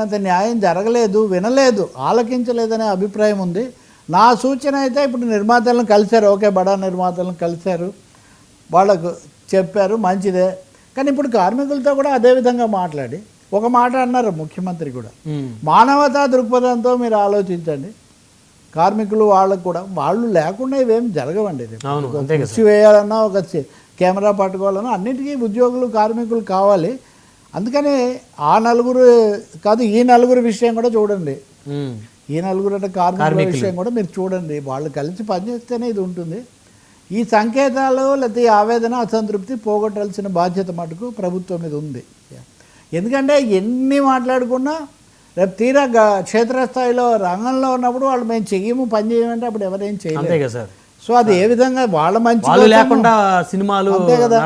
చెప్పినంత న్యాయం జరగలేదు వినలేదు ఆలకించలేదనే అభిప్రాయం ఉంది. నా సూచన అయితే ఇప్పుడు నిర్మాతలను కలిశారు. ఓకే బడా నిర్మాతలను కలిశారు. వాళ్ళకు చెప్పారు మంచిదే. కానీ ఇప్పుడు కార్మికులతో కూడా అదే విధంగా మాట్లాడి ఒక మాట అన్నారు ముఖ్యమంత్రి కూడా. మానవతా దృక్పథంతో మీరు ఆలోచించండి. కార్మికులు వాళ్ళకు కూడా వాళ్ళు లేకుండా ఇవేం జరగవండి కుర్చీ వేయాలన్నా ఒక కెమెరా పట్టుకోవాలన్నా అన్నిటికీ ఉద్యోగులు కార్మికులు కావాలి. అందుకని ఆ నలుగురు కాదు ఈ నలుగురు విషయం కూడా చూడండి. ఈ నలుగురు అంటే కార్మికుల విషయం కూడా మీరు చూడండి. వాళ్ళు కలిసి పనిచేస్తేనే ఇది ఉంటుంది. ఈ సంకేతాలు లేకపోతే ఈ ఆవేదన అసంతృప్తి పోగొట్టాల్సిన బాధ్యత మటుకు ప్రభుత్వం మీద ఉంది. ఎందుకంటే ఎన్ని మాట్లాడుకున్నా రేపు తీరా క్షేత్రస్థాయిలో రంగంలో ఉన్నప్పుడు వాళ్ళు మేము చెయ్యము పని చేయమంటే అప్పుడు ఎవరేం కదా సార్. సో అది ఏ విధంగా వాళ్ళ మంచి లేకుండా సినిమాలు అంతే కదా.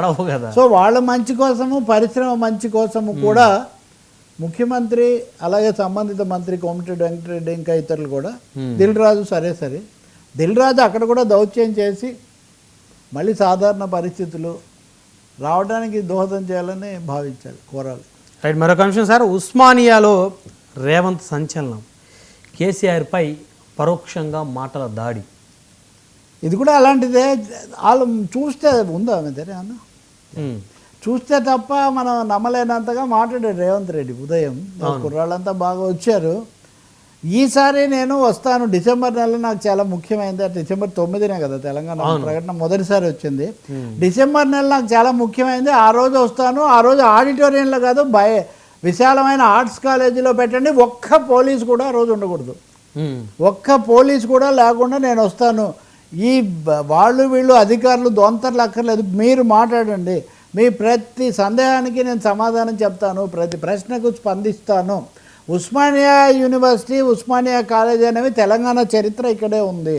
సో వాళ్ళ మంచి కోసము పరిశ్రమ మంచి కోసము కూడా ముఖ్యమంత్రి అలాగే సంబంధిత మంత్రి కోమటిరెడ్డి వెంకటరెడ్డి ఇంకా ఇతరులు కూడా దిల్ రాజు సరే సరే. దిల్ రాజు అక్కడ కూడా దౌత్యం చేసి మళ్ళీ సాధారణ పరిస్థితులు రావడానికి దోహదం చేయాలని భావించాలి కోరాలి. రైట్ మరొక అంశం సార్ ఉస్మానియాలో రేవంత్ సంచలనం. కేసీఆర్పై పరోక్షంగా మాటల దాడి. ఇది కూడా అలాంటిదే. వాళ్ళు చూస్తే ఉందా మీ దగ్గర. చూస్తే తప్ప మనం నమ్మలేనంతగా మాట్లాడాడు రేవంత్ రెడ్డి ఉదయం. కుర్రాళ్ళంతా బాగా వచ్చారు. ఈసారి నేను వస్తాను. డిసెంబర్ నెల నాకు చాలా ముఖ్యమైనది డిసెంబర్ తొమ్మిదినే కదా తెలంగాణ ప్రకటన మొదటిసారి వచ్చింది. డిసెంబర్ నెల నాకు చాలా ముఖ్యమైనది ఆ రోజు వస్తాను. ఆ రోజు ఆడిటోరియంలో కాదు బయ విశాలమైన ఆర్ట్స్ కాలేజీలో పెట్టండి. ఒక్క పోలీస్ కూడా ఆ రోజు ఉండకూడదు. ఒక్క పోలీస్ కూడా లేకుండా నేను వస్తాను. ఈ వాళ్ళు వీళ్ళు అధికారులు దొంతర్లు అక్కర్లేదు. మీరు మాట్లాడండి. మీ ప్రతి సందేహానికి నేను సమాధానం చెప్తాను. ప్రతి ప్రశ్నకు స్పందిస్తాను. ఉస్మానియా యూనివర్సిటీ ఉస్మానియా కాలేజ్ అనేవి తెలంగాణ చరిత్ర ఇక్కడే ఉంది.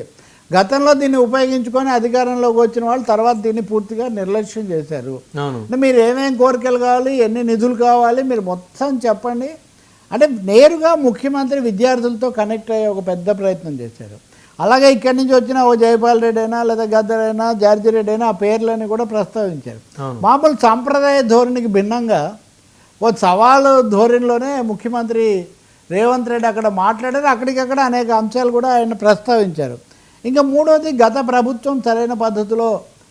గతంలో దీన్ని ఉపయోగించుకొని అధికారంలోకి వచ్చిన వాళ్ళు తర్వాత దీన్ని పూర్తిగా నిర్లక్ష్యం చేశారు. మీరు ఏమేం కోరికలు కావాలి ఎన్ని నిధులు కావాలి మీరు మొత్తం చెప్పండి. అంటే నేరుగా ముఖ్యమంత్రి విద్యార్థులతో కనెక్ట్ అయ్యే ఒక పెద్ద ప్రయత్నం చేశారు. అలాగే ఇక్కడి నుంచి వచ్చిన ఓ జయపాల్ రెడ్డి అయినా లేదా గద్దర్ అయినా జార్జి రెడ్డి అయినా ఆ పేర్లని కూడా ప్రస్తావించారు. మామూలు సాంప్రదాయ ధోరణికి భిన్నంగా ఓ సవాలు ధోరణిలోనే ముఖ్యమంత్రి రేవంత్ రెడ్డి అక్కడ మాట్లాడారు. అక్కడికక్కడ అనేక అంశాలు కూడా ఆయన ప్రస్తావించారు. ఇంకా మూడోది గత ప్రభుత్వం సరైన పద్ధతిలో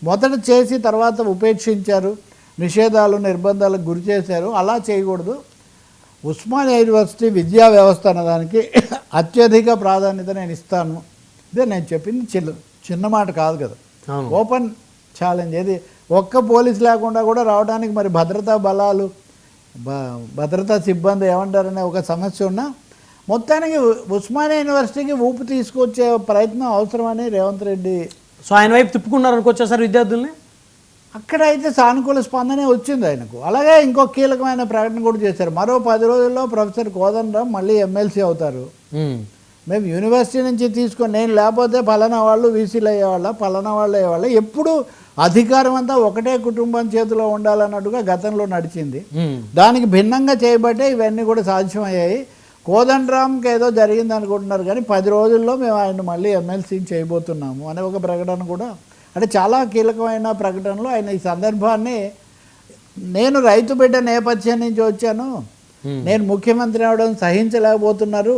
మొదట చేసి తర్వాత ఉపేక్షించారు. నిషేధాలు నిర్బంధాలకు గురి చేశారు. అలా చేయకూడదు. ఉస్మానియా యూనివర్సిటీ విద్యా వ్యవస్థ అన్నదానికి అత్యధిక ప్రాధాన్యత నేను ఇస్తాను. ఇదే నేను చెప్పింది చిన్న చిన్న మాట కాదు కదా. ఓపెన్ ఛాలెంజ్ ఏది? ఒక్క పోలీస్ లేకుండా కూడా రావడానికి మరి భద్రతా బలాలు భద్రతా సిబ్బంది ఏమంటారనే ఒక సమస్య ఉన్నా మొత్తానికి ఉస్మానియా యూనివర్సిటీకి ఊపు తీసుకొచ్చే ప్రయత్నం అవసరమని రేవంత్ రెడ్డి సో ఆయన వైపు తిప్పుకున్నారు అనుకోవచ్చా సార్ విద్యార్థుల్ని? అక్కడ అయితే సానుకూల స్పందనే వచ్చింది ఆయనకు. అలాగే ఇంకో కీలకమైన ప్రకటన కూడా చేశారు. మరో పది రోజుల్లో ప్రొఫెసర్ కోదండరాం మళ్ళీ ఎమ్మెల్సీ అవుతారు. మేము యూనివర్సిటీ నుంచి తీసుకొని నేను లేకపోతే పలానా వాళ్ళు వీసీలు అయ్యేవాళ్ళ పలానా వాళ్ళు అయ్యేవాళ్ళ ఎప్పుడు అధికారం అంతా ఒకటే కుటుంబం చేతిలో ఉండాలన్నట్టుగా గతంలో నడిచింది. దానికి భిన్నంగా చేయబట్టే ఇవన్నీ కూడా సాధ్యమయ్యాయి కోదండరామ్కి ఏదో జరిగింది అనుకుంటున్నారు కానీ పది రోజుల్లో మేము ఆయన మళ్ళీ ఎమ్మెల్సీని చేయబోతున్నాము అనే ఒక ప్రకటన కూడా అంటే చాలా కీలకమైన ప్రకటనలో ఆయన ఈ సందర్భాన్ని నేను రైతు బిడ్డ నేపథ్యం నుంచి వచ్చాను. నేను ముఖ్యమంత్రి అవడం సహించలేకపోతున్నారు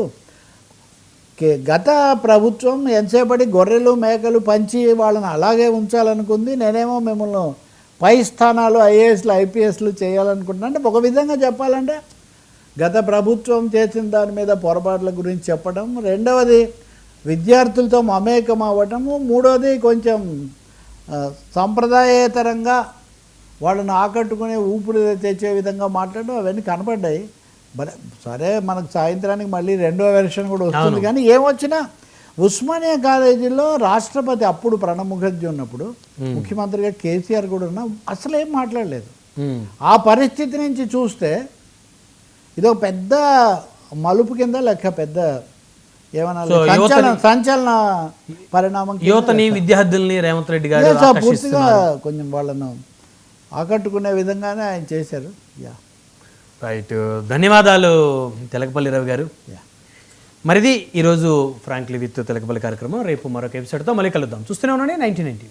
గత ప్రభుత్వం ఎంతసేపటి గొర్రెలు మేకలు పంచి వాళ్ళని అలాగే ఉంచాలనుకుంది. నేనేమో మిమ్మల్ని పై స్థానాలు ఐఏఎస్లు ఐపీఎస్లు చేయాలనుకుంటున్నా అంటే ఒక విధంగా చెప్పాలంటే గత ప్రభుత్వం చేసిన దాని మీద పొరపాట్ల గురించి చెప్పడం రెండవది విద్యార్థులతో మమేకం అవ్వటము మూడవది కొంచెం సంప్రదాయేతరంగా వాళ్ళని ఆకట్టుకునే ఊపిరి తెచ్చే విధంగా మాట్లాడడం అవన్నీ కనపడ్డాయి. సరే మనకు సాయంత్రానికి మళ్ళీ రెండో వెర్షన్ కూడా వస్తుంది. కానీ ఏమొచ్చినా ఉస్మానియా కాలేజీలో రాష్ట్రపతి అప్పుడు ప్రణబ్ ముఖర్జీ ఉన్నప్పుడు ముఖ్యమంత్రిగా కేసీఆర్ కూడా ఉన్నా అసలు ఏం మాట్లాడలేదు. ఆ పరిస్థితి నుంచి చూస్తే ఇది ఒక పెద్ద మలుపు కింద లెక్క పెద్ద యువతని- సంచలన సంచలన పరిణామం యువతని విద్యార్థుల్ని రేవంత్ రెడ్డి గారు పూర్తిగా కొంచెం వాళ్ళను ఆకట్టుకునే విధంగానే ఆయన చేశారు. యా. రైట్ ధన్యవాదాలు తెలకపల్లి రవి గారు. మరిది ఈరోజు ఫ్రాంక్లీ విత్ తెలకపల్లి కార్యక్రమం రేపు మరొక ఎపిసోడ్తో మళ్ళీ కలుద్దాం. చూస్తూనే ఉండండి నైన్టీ నైన్టీ.